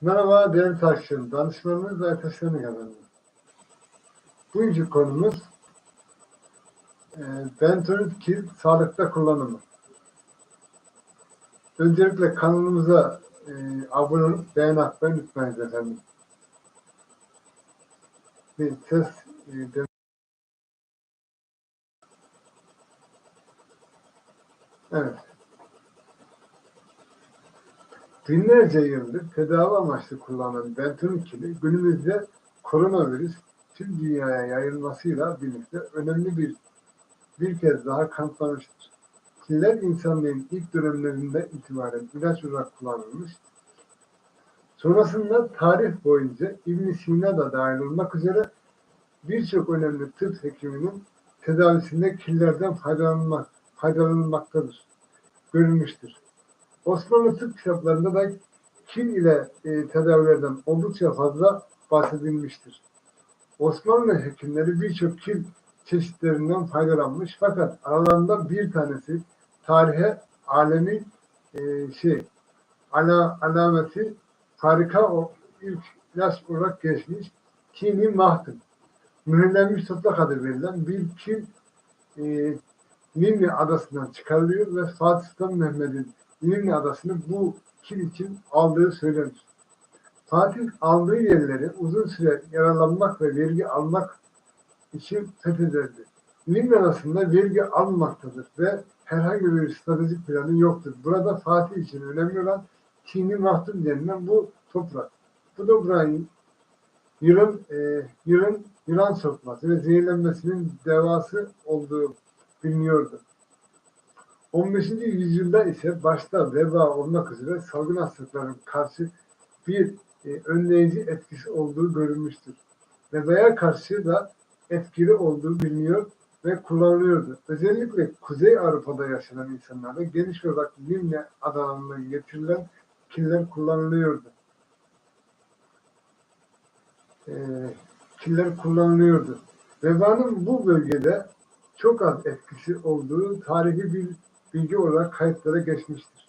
Merhaba değerli takipçilerim. Danışmanınız ve arkadaşlarını kazandım. Bugünkü konumuz e, bentonit kil sağlıkta kullanımı. Öncelikle kanalımıza e, abone olup beğen atmayı unutmayınız efendim. Bir ses e, Evet. Binlerce yıldır tedavi amaçlı kullanılan bentonit kili günümüzde koronavirüs tüm dünyaya yayılmasıyla birlikte önemli bir bir kez daha kanıtlanmıştır. Killer insanlığın ilk dönemlerinde itibaren ilaç olarak kullanılmış. Sonrasında tarih boyunca ibn Sina da dahil olmak üzere birçok önemli tıp hekiminin tedavisinde killerden faydalanmak, faydalanılmaktadır. Görülmüştür. Osmanlı tıp kitaplarında da kil ile e, tedavilerden oldukça fazla bahsedilmiştir. Osmanlı hekimleri birçok kil çeşitlerinden faydalanmış fakat aralarında bir tanesi tarihe alemi e, şey ala, alameti harika o ilk ilaç olarak geçmiş kini mahtım. Mühürlenmiş toprak adı verilen bir kil e, Nimni adasından çıkarılıyor ve Fatih Sultan Mehmet'in Nimni adasını bu kil için aldığı söylenir. Fatih aldığı yerleri uzun süre yaralanmak ve vergi almak için fethederdi. Nimni adasında vergi almamaktadır ve herhangi bir stratejik planı yoktur. Burada Fatih için önemli olan Çinli Mahtum denilen bu toprak. Bu toprağın yılın, e, yılın yılan sokması ve zehirlenmesinin devası olduğu biliniyordu. 15. yüzyılda ise başta veba olmak üzere salgın hastalıkların karşı bir e, önleyici etkisi olduğu görülmüştür. Vebaya karşı da etkili olduğu biliniyor ve kullanılıyordu. Özellikle Kuzey Avrupa'da yaşanan insanlarda geniş olarak Limne adalarına getirilen killer kullanılıyordu. E, killer kullanılıyordu. Vebanın bu bölgede çok az etkisi olduğu tarihi bir bilgi olarak kayıtlara geçmiştir.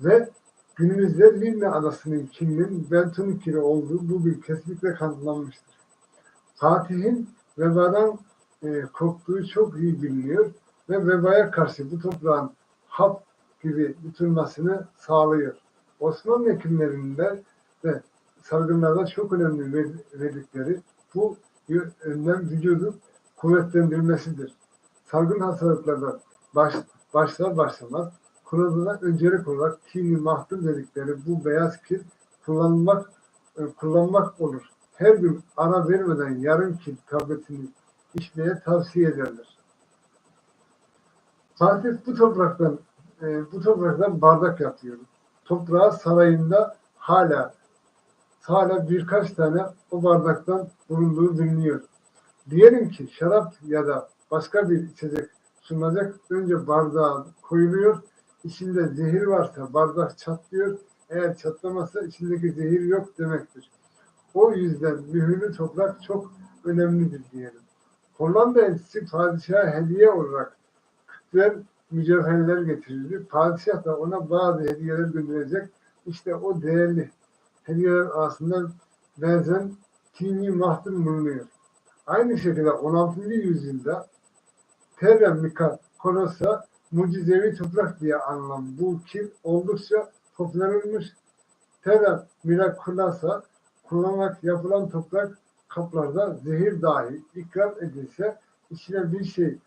Ve günümüzde Limne Adası'nın kiminin Benton kili olduğu bu bir kesinlikle kanıtlanmıştır. Fatih'in vebadan e, korktuğu çok iyi biliniyor ve vebaya karşı bu toprağın hap gibi tutulmasını sağlıyor. Osmanlı hekimlerinde ve salgınlarda çok önemli ver- verdikleri bu önlem vücudun kuvvetlendirmesidir. Salgın hastalıklarda baş, başlar başlamaz kullanılan öncelik olarak tini mahdum dedikleri bu beyaz kil kullanılmak e, kullanmak olur. Her gün ara vermeden yarım kil tabletini içmeye tavsiye ederler. Fatih bu topraktan e, bu topraktan bardak yapıyor. Toprağı sarayında hala hala birkaç tane o bardaktan bulunduğu biliniyor. Diyelim ki şarap ya da başka bir içecek sunulacak. Önce bardağa koyuluyor. İçinde zehir varsa bardak çatlıyor. Eğer çatlamazsa içindeki zehir yok demektir. O yüzden mühürlü toprak çok önemlidir diyelim. Hollanda elçisi padişaha hediye olarak kütler mücevherler getirildi. Padişah da ona bazı hediyeler gönderecek. İşte o değerli hediyeler arasında benzen tini mahdum bulunuyor. Aynı şekilde 16. yüzyılda Terra Mikakonosa mucizevi toprak diye anılan bu kil oldukça popüler olmuş. Terra Miraculosa kullanarak yapılan toprak kaplarda zehir dahi ikram edilse içine bir şey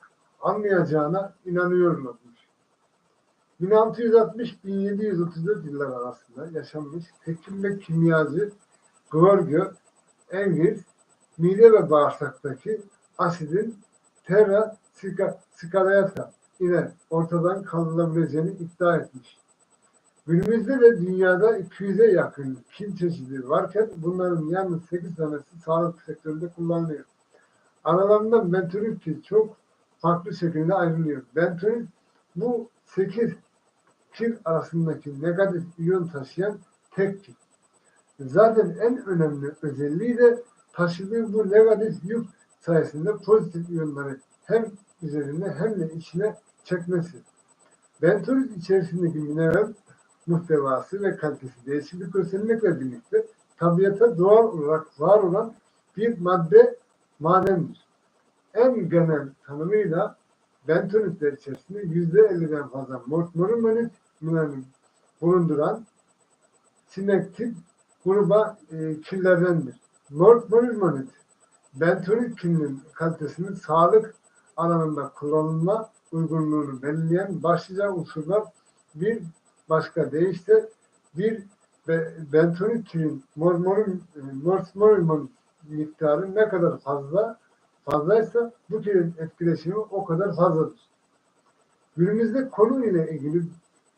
anlayacağına inanıyorlarmış. 1660-1734 yıllar arasında yaşanmış hekim ve kimyacı Giorgio Engels mide ve bağırsaktaki asidin terra scalayata ile ortadan kaldırılabileceğini iddia etmiş. Günümüzde de dünyada 200'e yakın kil çeşidi varken bunların yalnız 8 tanesi sağlık sektöründe kullanılıyor. Aralarında bentonit kil çok farklı şekilde ayrılıyor. Bentonit bu 8 kil arasındaki negatif iyon taşıyan tek kil. Zaten en önemli özelliği de taşıdığı bu negatif yük sayesinde pozitif iyonları hem üzerine hem de içine çekmesi. Bentonit içerisindeki mineral muhtevası ve kalitesi değişiklik göstermekle birlikte tabiata doğal olarak var olan bir madde madendir. En genel tanımıyla bentonitler içerisinde yüzde 50'den fazla mortmorumanit mineralini bulunduran sinektit gruba e, killerdendir. Mortmorumanit bentonit kilinin kalitesinin sağlık alanında kullanılma uygunluğunu belirleyen başlıca unsurlar bir başka deyişle bir be- bentonit kilin mormorum mormorum miktarı ne kadar fazla fazlaysa bu kilin etkileşimi o kadar fazladır. Günümüzde konu ile ilgili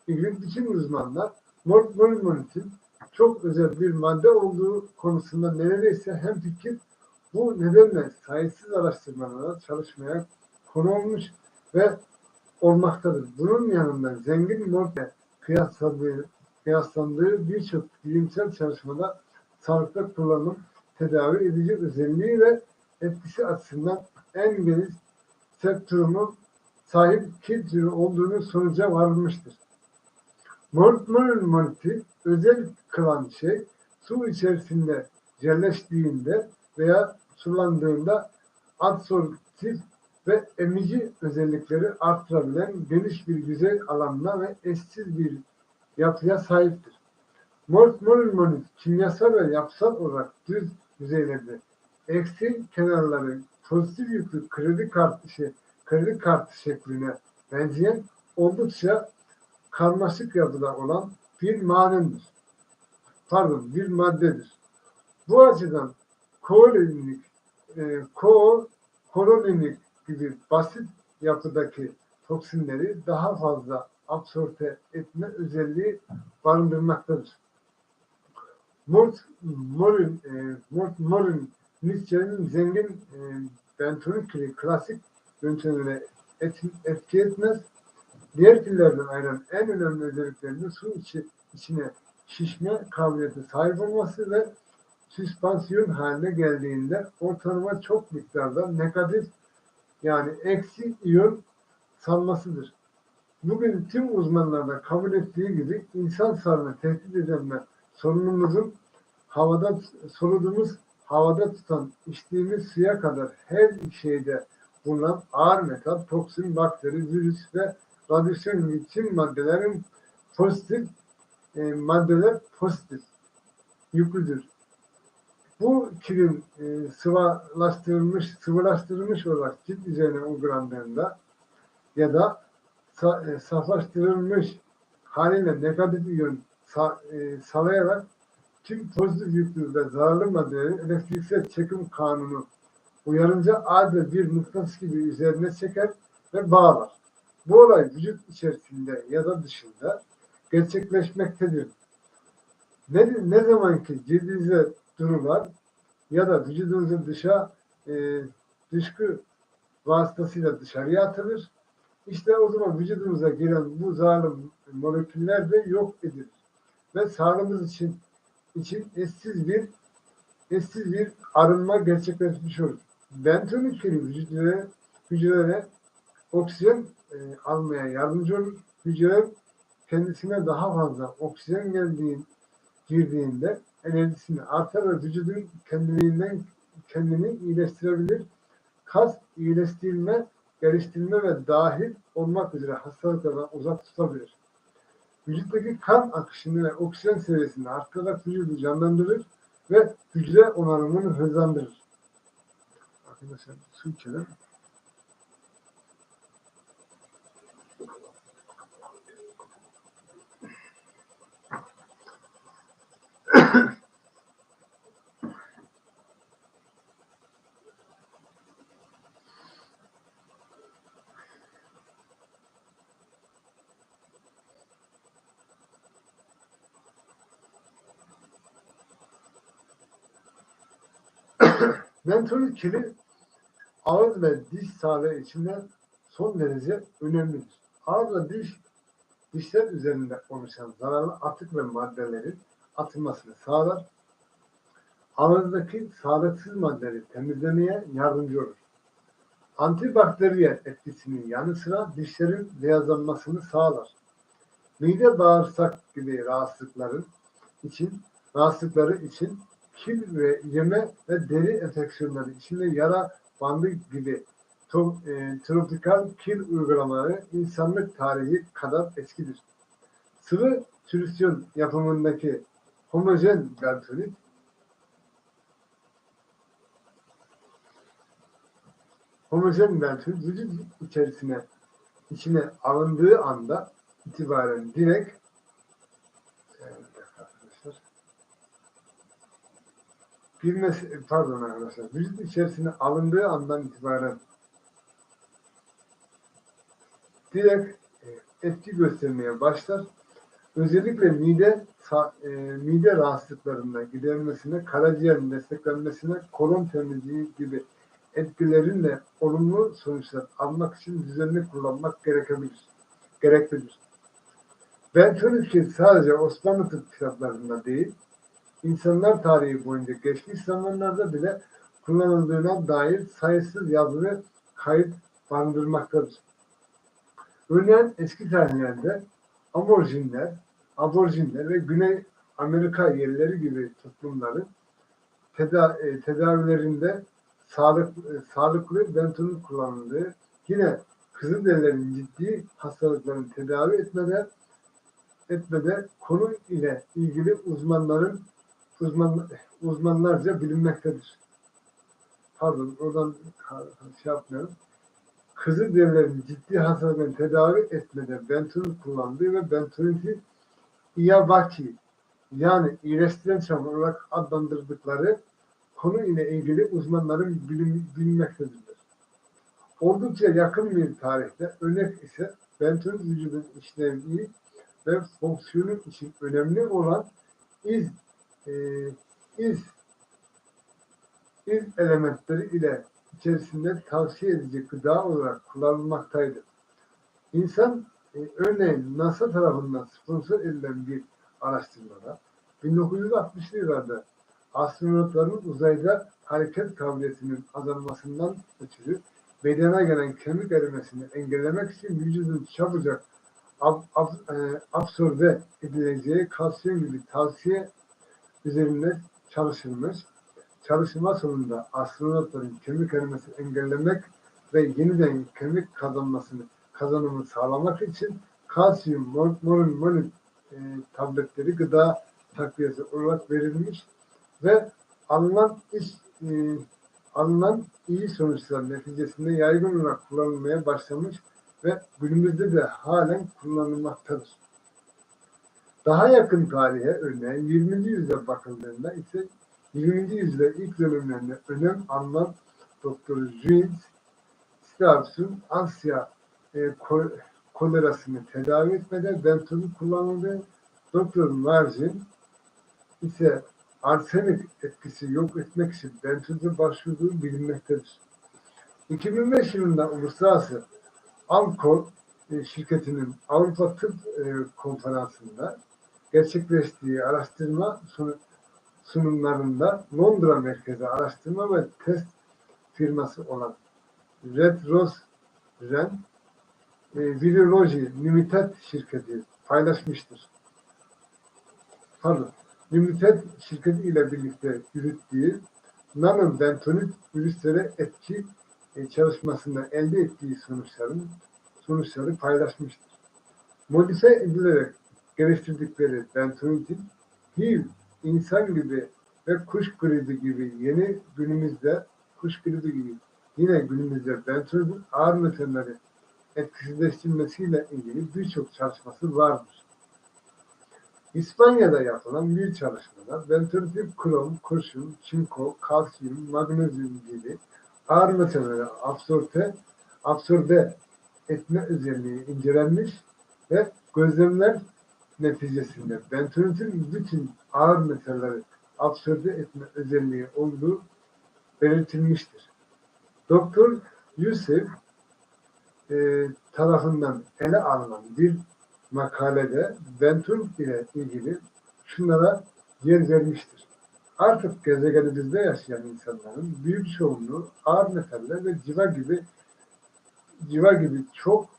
ilgili bütün uzmanlar mormonitin çok özel bir madde olduğu konusunda neredeyse hemfikir bu nedenle sayısız araştırmalara çalışmaya konu olmuş ve olmaktadır. Bunun yanında zengin morle kıyaslandığı, kıyaslandığı birçok bilimsel çalışmada sağlıkta kullanım, tedavi edici özelliği ve etkisi açısından en geniş spektrumu sahip türü olduğunu sonuca varılmıştır. Mormoniti özel kılan şey su içerisinde yerleştiğinde veya sulandığında adsorptif ve emici özellikleri artırabilen geniş bir yüzey alanına ve eşsiz bir yapıya sahiptir. Mormonit kimyasal ve yapısal olarak düz yüzeylerde eksi kenarları pozitif yüklü kredi kartı şey, kredi kartı şekline benzeyen oldukça karmaşık yapıda olan bir madendir. Pardon, bir maddedir. Bu açıdan koolinik, e, ko, koloninik gibi basit yapıdaki toksinleri daha fazla absorbe etme özelliği barındırmaktadır. Mort, morin, e, mort, morin Nietzsche'nin zengin e, bentonik gibi klasik yöntemine et, etki etmez. Diğer pillerden ayrılan en önemli özelliklerinin su içi, içine şişme kabiliyeti sahip olması ve süspansiyon haline geldiğinde ortalama çok miktarda negatif yani eksi iyon salmasıdır. Bugün tüm uzmanlarda kabul ettiği gibi insan sağlığını tehdit eden ve sorunumuzun havada soluduğumuz havada tutan içtiğimiz suya kadar her şeyde bulunan ağır metal, toksin, bakteri, virüs ve radyasyon tüm maddelerin pozitif e, maddeler pozitif yüklüdür. Bu kirin e, sıvılaştırılmış, sıvılaştırılmış olarak cilt üzerine uygulandığında ya da sa, e, saflaştırılmış haliyle negatif iyon sa, e, salayarak tüm pozitif yüklü ve zararlı maddelerin elektriksel çekim kanunu uyarınca adeta bir mıknatıs gibi üzerine çeker ve bağlar. Bu olay vücut içerisinde ya da dışında gerçekleşmektedir. Ne, ne zaman ki cildinize dururlar ya da vücudunuzu dışa e, dışkı vasıtasıyla dışarıya atılır. İşte o zaman vücudumuza giren bu zararlı moleküller de yok edilir. Ve sağlığımız için için eşsiz bir eşsiz bir arınma gerçekleşmiş olur. Bentonit kiri hücrelere, hücrelere oksijen e, almaya yardımcı olur. Hücreler kendisine daha fazla oksijen geldiği, girdiğinde enerjisini artar ve vücudun kendiliğinden kendini iyileştirebilir. Kas iyileştirme, geliştirme ve dahil olmak üzere hastalıklardan uzak tutabilir. Vücuttaki kan akışını ve oksijen seviyesini arttırarak vücudu canlandırır ve hücre onarımını hızlandırır. Arkadaşlar su içelim. Mentolit kili ağız ve diş sağlığı içinde son derece önemlidir. Ağız ve diş dişler üzerinde oluşan zararlı atık ve maddelerin atılmasını sağlar. Ağızdaki sağlıksız maddeleri temizlemeye yardımcı olur. Antibakteriyel etkisinin yanı sıra dişlerin beyazlanmasını sağlar. mide bağırsak gibi rahatsızlıkların için rahatsızlıkları için kil ve yeme ve deri enfeksiyonları içinde yara bandı gibi e, tropikal kil uygulamaları insanlık tarihi kadar eskidir. Sıvı solüsyon yapımındaki homojen bentonit homojen bentonit vücut içerisine içine alındığı anda itibaren direkt Evet, arkadaşlar. Girmesi, pardon arkadaşlar, vücut içerisine alındığı andan itibaren direkt e, etki göstermeye başlar. Özellikle mide e, mide rahatsızlıklarına giderilmesine, karaciğerin desteklenmesine, kolon temizliği gibi etkilerinle olumlu sonuçlar almak için düzenli kullanmak gerekebilir. Gereklidir. Bentonit ki sadece Osmanlı tıp kitaplarında değil, insanlar tarihi boyunca geçmiş zamanlarda bile kullanıldığına dair sayısız yazı ve kayıt barındırmaktadır. Örneğin eski tarihlerde aborjinler, aborjinler ve Güney Amerika yerleri gibi toplumların teda- e, tedavilerinde sağlık, e, sağlıklı bentonit kullanıldığı, yine Kızılderililerin ciddi hastalıklarını tedavi etmede etmede konu ile ilgili uzmanların uzman, uzmanlarca bilinmektedir. Pardon, oradan şey yapmıyorum. Kızılderililerin ciddi hastalıklarını tedavi etmede bentonit kullandığı ve bentoniti iyabaki yani iyileştiren çam olarak adlandırdıkları konu ile ilgili uzmanların bilim, bilinmektedirler. Oldukça yakın bir tarihte örnek ise bentonit vücudun işlevliği ve fonksiyonu için önemli olan iz e, iz iz elementleri ile içerisinde tavsiye edici gıda olarak kullanılmaktaydı. İnsan e, örneğin NASA tarafından sponsor edilen bir araştırmada 1960'lı yıllarda astronotların uzayda hareket kabiliyetinin azalmasından ötürü bedene gelen kemik erimesini engellemek için vücudun çabucak ab, ab, e, absorbe edileceği kalsiyum gibi tavsiye üzerinde çalışılmış. Çalışma sonunda astronotların kemik erimesini engellemek ve yeniden kemik kazanmasını kazanımını sağlamak için kalsiyum mor, morun morun e, tabletleri gıda takviyesi olarak verilmiş ve alınan iş e, alınan iyi sonuçlar neticesinde yaygın olarak kullanılmaya başlamış ve günümüzde de halen kullanılmaktadır. Daha yakın tarihe örneğin 20. yüzyıla bakıldığında ise 20. yüzyılda ilk dönemlerinde önem alınan Doktor Jules Strauss'un Asya e, ko kolerasını tedavi etmede bentonit kullanıldı. Doktor Margin ise arsenik etkisi yok etmek için bentonite başvurduğu bilinmektedir. 2005 yılında Uluslararası Alkol e, şirketinin Avrupa Tıp e, Konferansı'nda gerçekleştiği araştırma sunumlarında Londra merkezi araştırma ve test firması olan Red Rose Ren e, Virology Limited şirketi paylaşmıştır. Pardon. Limited şirketi ile birlikte yürüttüğü nano bentonit virüslere etki e, çalışmasında elde ettiği sonuçların sonuçları paylaşmıştır. Modifiye edilerek geliştirdikleri bentonitin HIV, insan gibi ve kuş gribi gibi yeni günümüzde kuş gribi gibi yine günümüzde bentonitin ağır metalleri etkisizleştirmesiyle ilgili birçok çalışması vardır. İspanya'da yapılan bir çalışmada bentonitin krom, kurşun, çinko, kalsiyum, magnezyum gibi ağır metalleri absorbe, absorbe etme özelliği incelenmiş ve gözlemler neticesinde bentonitin bütün ağır metalleri absorbe etme özelliği olduğu belirtilmiştir. Doktor Yusuf e, tarafından ele alınan bir makalede bentonit ile ilgili şunlara yer vermiştir. Artık gezegenimizde yaşayan insanların büyük çoğunluğu ağır metaller ve civa gibi civa gibi çok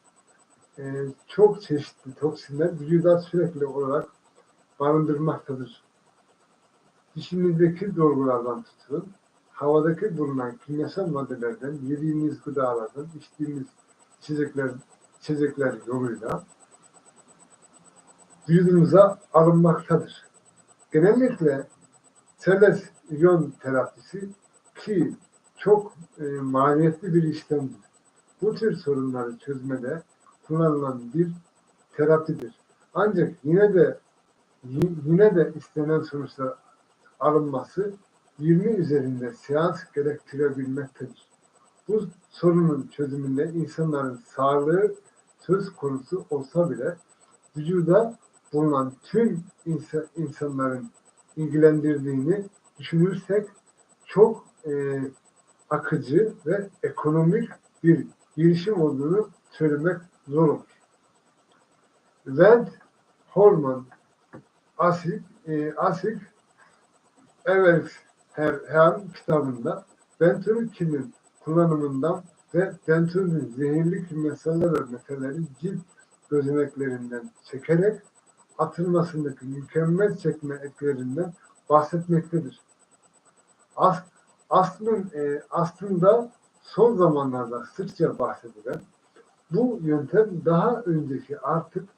e, çok çeşitli toksinler vücuda sürekli olarak barındırmaktadır. Dişimizdeki dolgulardan tutun, havadaki bulunan kimyasal maddelerden, yediğimiz gıdalardan, içtiğimiz içecekler, içecekler yoluyla vücudumuza alınmaktadır. Genellikle seles iyon terapisi ki çok e, maliyetli bir işlemdir. Bu tür sorunları çözmede kullanılan bir terapidir. Ancak yine de yine de istenen sonuçlar alınması 20 üzerinde seans gerektirebilmektedir. Bu sorunun çözümünde insanların sağlığı söz konusu olsa bile vücuda bulunan tüm insan, insanların ilgilendirdiğini düşünürsek çok e, akıcı ve ekonomik bir girişim olduğunu söylemek olur. Vent hormon asit e, asit evet her, her kitabında Venturikin'in kullanımından ve Venturikin zehirli kimyasaller ve metalleri cilt gözeneklerinden çekerek atılmasındaki mükemmel çekme etkilerinden bahsetmektedir. As, aslın, e, aslında son zamanlarda sıkça bahsedilen bu yöntem daha önceki artık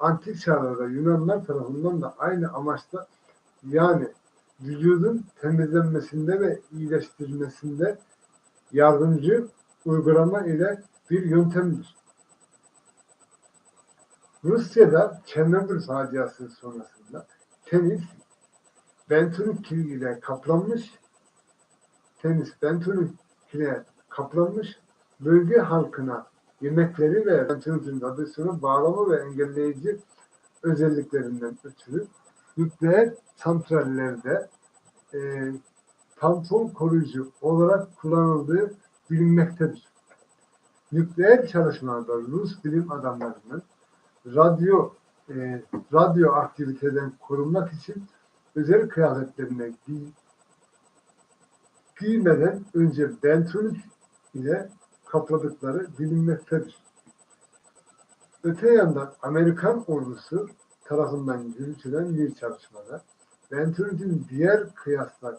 antik çağlarda Yunanlar tarafından da aynı amaçla yani vücudun temizlenmesinde ve iyileştirilmesinde yardımcı uygulama ile bir yöntemdir. Rusya'da Çernobil faciası sonrasında tenis bentonit ile kaplanmış tenis bentonit ile kaplanmış bölge halkına yemekleri ve bentonitin radyasyonu bağlama ve engelleyici özelliklerinden ötürü nükleer santrallerde e, tampon koruyucu olarak kullanıldığı bilinmektedir. Nükleer çalışmalarda Rus bilim adamlarının radyo e, radyo aktiviteden korunmak için özel kıyafetlerine giy, giymeden önce bentonit ile kapladıkları bilinmektedir. Öte yandan Amerikan ordusu tarafından yürütülen bir çalışmada Venturi'nin diğer kıyaslar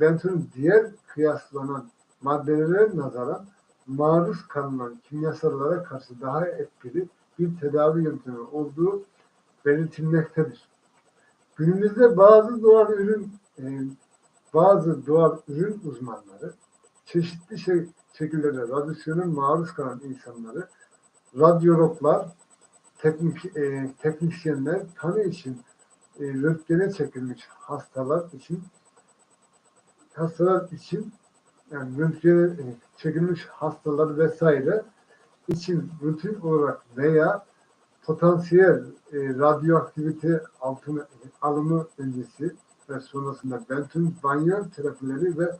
Venturi'nin diğer kıyaslanan maddelere nazaran maruz kalınan kimyasallara karşı daha etkili bir tedavi yöntemi olduğu belirtilmektedir. Günümüzde bazı doğal ürün e, bazı doğal ürün uzmanları çeşitli şey, şekillerde radyasyona maruz kalan insanları radyologlar, teknik, e, teknisyenler tanı için e, röntgene çekilmiş hastalar için hastalar için yani röntgene e, çekilmiş hastalar vesaire için rutin olarak veya potansiyel e, radyoaktivite altına alımı öncesi ve sonrasında bentin banyo terapileri ve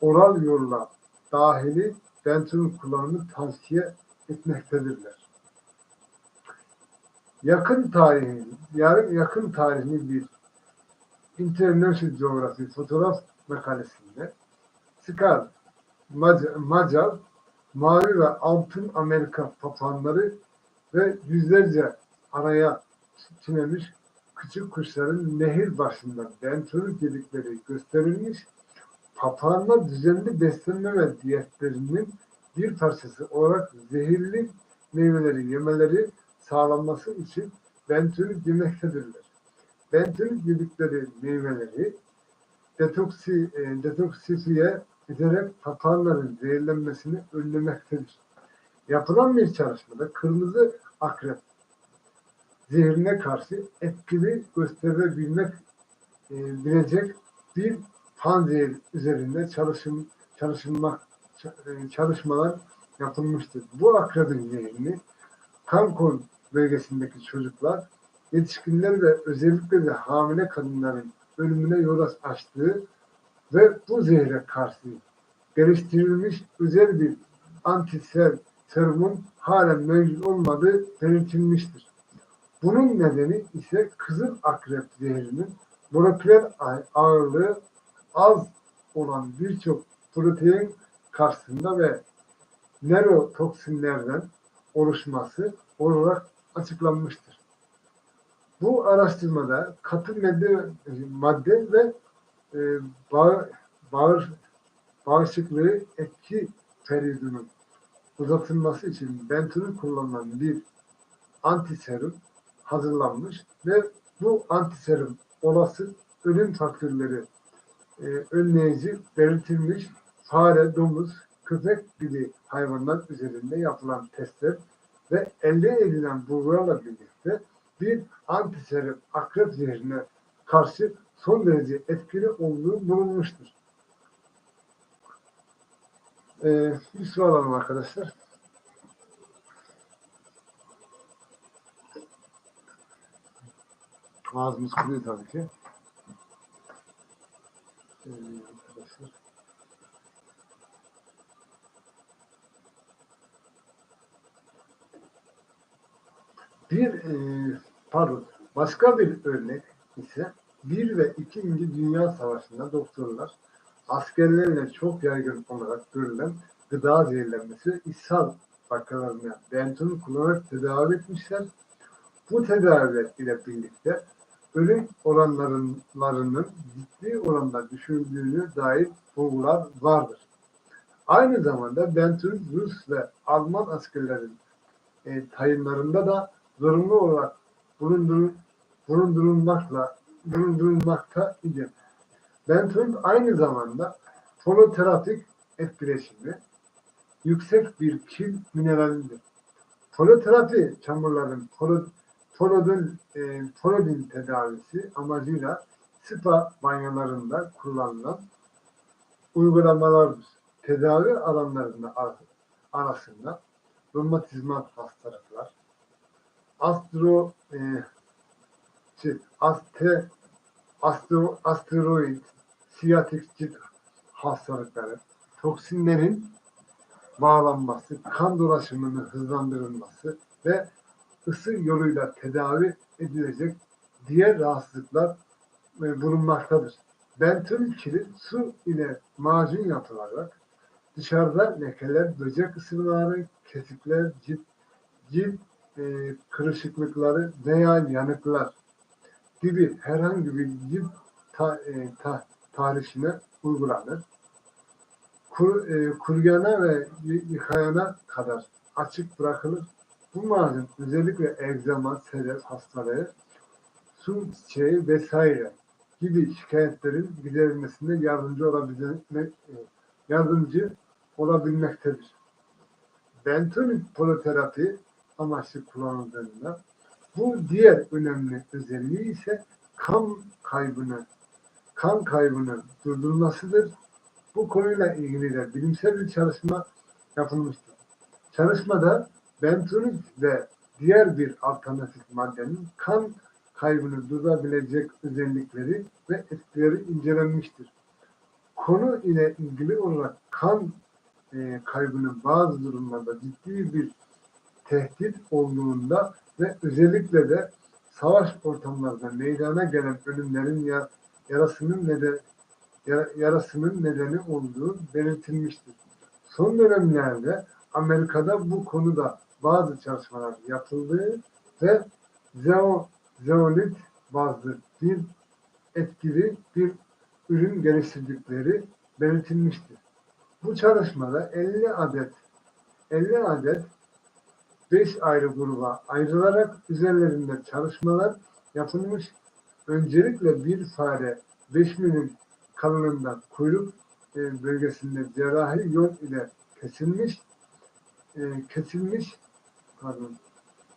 oral yolla dahili bentin kullanımı tavsiye etmektedirler. Yakın tarihi, yarın yakın tarihli bir International Geography fotoğraf makalesinde Scar Macar, Macar mavi ve altın Amerika papağanları ve yüzlerce araya tünemiş küçük kuşların nehir başında bentörü dedikleri gösterilmiş papağanlar düzenli beslenme ve diyetlerinin bir parçası olarak zehirli meyveleri yemeleri sağlanması için bentürük yemektedirler. Bentürük yedikleri meyveleri detoksi, e, detoksifiye ederek papağanların zehirlenmesini önlemektedir. Yapılan bir çalışmada kırmızı akrep zehrine karşı etkili gösterebilmek e, bilecek bir panzehir üzerinde çalışım, çalışılmak, e, çalışmalar yapılmıştır. Bu akrebin zehrini Cancun bölgesindeki çocuklar, yetişkinler ve özellikle de hamile kadınların ölümüne yol açtığı ve bu zehre karşı geliştirilmiş özel bir antisel serumun halen mevcut olmadığı belirtilmiştir. Bunun nedeni ise kızıl akrep zehrinin moleküler ağırlığı az olan birçok protein karşısında ve nörotoksinlerden oluşması olarak açıklanmıştır. Bu araştırmada katı madde, madde ve e, bağır, bağır, bağışıklığı etki periyodunun uzatılması için bentolin kullanılan bir antiserum hazırlanmış ve bu antiserum olası ölüm faktörleri e, önleyici belirtilmiş fare, domuz, köpek gibi hayvanlar üzerinde yapılan testler ve elde edilen bulgularla birlikte bir antiserum akrep zehrine karşı son derece etkili olduğu bulunmuştur. Ee, bir su alalım arkadaşlar. Ağzımız kuruyor tabii ki. Bir e, pardon başka bir örnek ise bir ve ikinci Dünya Savaşı'nda doktorlar askerlerle çok yaygın olarak görülen gıda zehirlenmesi ishal vakalarına bentolin kullanarak tedavi etmişler. Bu tedaviler ile birlikte ölüm oranlarının ciddi oranda düşürüldüğünü dair bulgular vardır. Aynı zamanda bentolin Rus ve Alman askerlerin e, tayinlarında da zorunlu olarak bulundur, bulundurulmakla bulundurulmakta idi. Bentolin aynı zamanda foloterapik etkileşimi yüksek bir kil mineralidir. Foloterapi çamurların folo, folodin, e, folodin tedavisi amacıyla spa banyolarında kullanılan uygulamalardır. Tedavi alanlarında ar- arasında romatizmal hastalıklar, astro e, şey, aste, astro, asteroid, siyatik cilt hastalıkları, toksinlerin bağlanması, kan dolaşımının hızlandırılması ve ısı yoluyla tedavi edilecek diğer rahatsızlıklar e, bulunmaktadır. Bentol kilit su ile macun yapılarak dışarıda lekeler, böcek ısırmaları, kesikler, cilt, cilt e, kırışıklıkları veya yanıklar gibi herhangi bir cilt ta, e, ta, tarihine uygulanır. Kur, e, kuruyana ve yıkayana kadar açık bırakılır. Bu macun özellikle egzama, sedef hastalığı, su çiçeği vesaire gibi şikayetlerin giderilmesinde yardımcı olabilmek, e, yardımcı olabilmektedir. Bentolin poloterapi amaçlı kullanıldığında bu diğer önemli özelliği ise kan kaybını kan kaybını durdurmasıdır. Bu konuyla ilgili de bilimsel bir çalışma yapılmıştır. Çalışmada bentolin ve diğer bir alternatif maddenin kan kaybını durdurabilecek özellikleri ve etkileri incelenmiştir. Konu ile ilgili olarak kan e, kaybının bazı durumlarda ciddi bir tehdit olduğunda ve özellikle de savaş ortamlarında meydana gelen ölümlerin ya, yarasının neden yara- yarasının nedeni olduğu belirtilmiştir. Son dönemlerde Amerika'da bu konuda bazı çalışmalar yapıldığı ve zeo, zeolit bazlı bir etkili bir ürün geliştirdikleri belirtilmiştir. Bu çalışmada 50 adet 50 adet 5 ayrı gruba ayrılarak üzerlerinde çalışmalar yapılmış. Öncelikle bir fare 5 milim kalınlığında kuyruk e, bölgesinde cerrahi yol ile kesilmiş e, kesilmiş pardon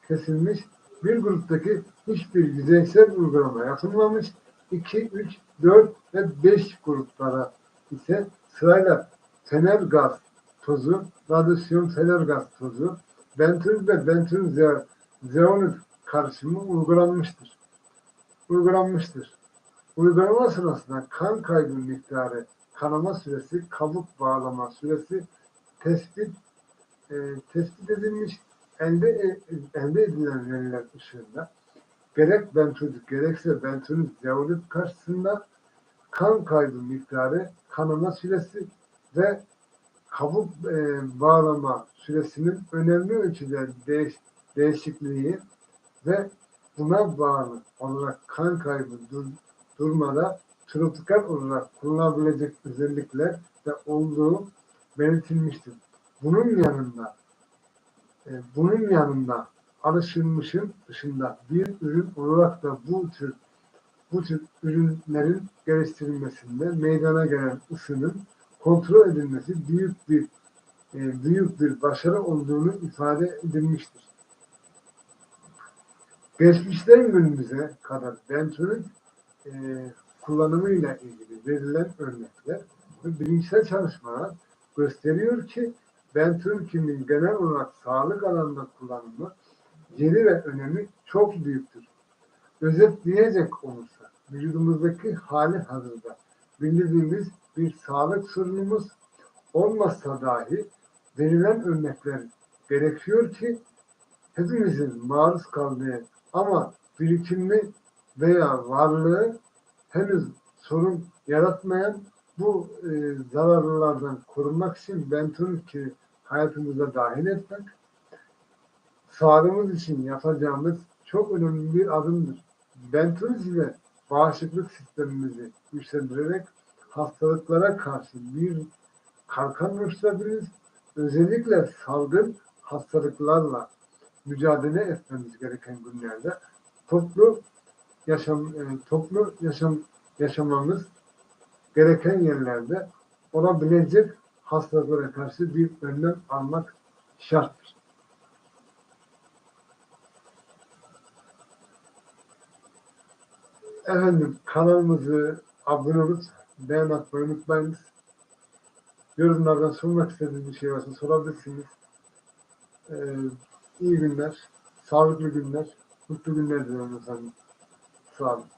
kesilmiş bir gruptaki hiçbir yüzeysel uygulama yapılmamış 2, 3, 4 ve 5 gruplara ise sırayla fener gaz tozu, radyasyon fener gaz tozu, bentül ve bentül ze zeonit karışımı uygulanmıştır. Uygulanmıştır. Uygulama sırasında kan kaybı miktarı, kanama süresi, kabuk bağlama süresi tespit e, tespit edilmiş elde elde edilen veriler ışığında gerek bentülit gerekse bentülit zeolit karşısında kan kaybı miktarı, kanama süresi ve kabuk e, bağlama süresinin önemli ölçüde değiş, değişikliği ve buna bağlı olarak kan kaybı dur, durmada tropikal olarak kullanılabilecek özellikler de olduğu belirtilmiştir. Bunun yanında bunun yanında alışılmışın dışında bir ürün olarak da bu tür bu tür ürünlerin geliştirilmesinde meydana gelen ısının kontrol edilmesi büyük bir e, büyük bir başarı olduğunu ifade edilmiştir. Geçmişten günümüze kadar bentolin e, kullanımıyla ilgili verilen örnekler ve bilimsel çalışmalar gösteriyor ki bentolin genel olarak sağlık alanında kullanımı yeri ve önemi çok büyüktür. Özetleyecek olursa vücudumuzdaki hali hazırda bildiğimiz bir sağlık sorunumuz olmazsa dahi verilen örnekler gerekiyor ki hepimizin maruz kaldığı ama birikimli veya varlığı henüz sorun yaratmayan bu e, zararlılardan korunmak için bentolin hayatımıza dahil etmek sağlığımız için yapacağımız çok önemli bir adımdır. Bentolin ile bağışıklık sistemimizi güçlendirerek hastalıklara karşı bir kalkan oluşturabiliriz. Özellikle salgın hastalıklarla mücadele etmemiz gereken günlerde toplu yaşam e, toplu yaşam yaşamamız gereken yerlerde olabilecek hastalıklara karşı bir önlem almak şarttır. Efendim kanalımızı abone olup beğen atmayı unutmayınız. Yorumlardan sormak istediğiniz bir şey varsa sorabilirsiniz. Ee, iyi günler, sağlıklı günler, mutlu günler diliyorum efendim. Sağ olun.